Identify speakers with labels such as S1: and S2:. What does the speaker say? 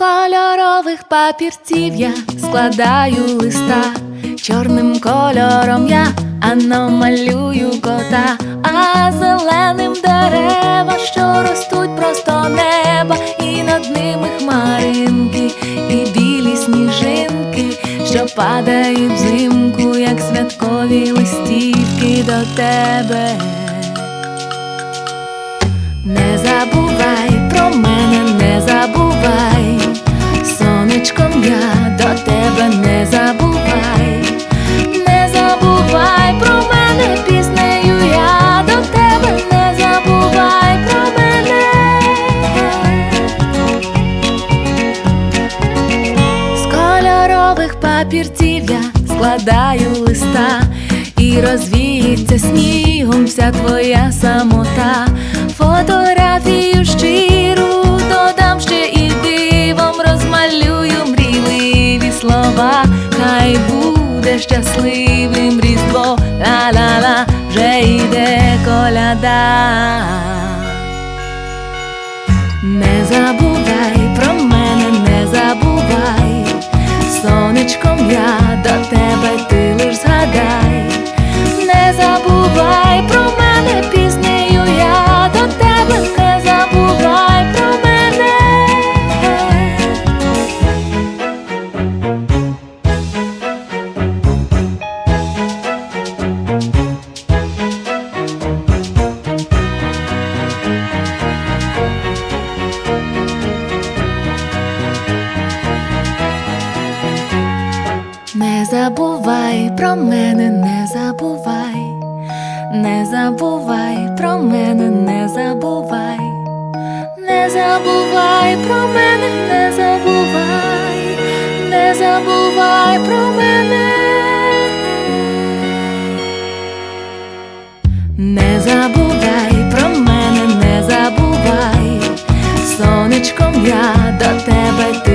S1: кольорових папірців я складаю листа, чорним кольором я аномалюю кота, а зеленим дерева, що ростуть просто неба, і над ними хмаринки, і білі сніжинки, що падають взимку, як святкові листівки до тебе. Кольорових папірців я складаю листа і розвіється снігом вся твоя самота. Фотографію щиру додам ще і дивом розмалюю мрійливі слова. Хай буде щасливим різдво, ла-ла-ла, вже йде коляда. Не забувай Не забувай про мене, не забувай, не забувай про мене, не забувай, не забувай про мене, не забувай, не забувай про мене. Не забувай про мене, не забувай, сонечком я до тебе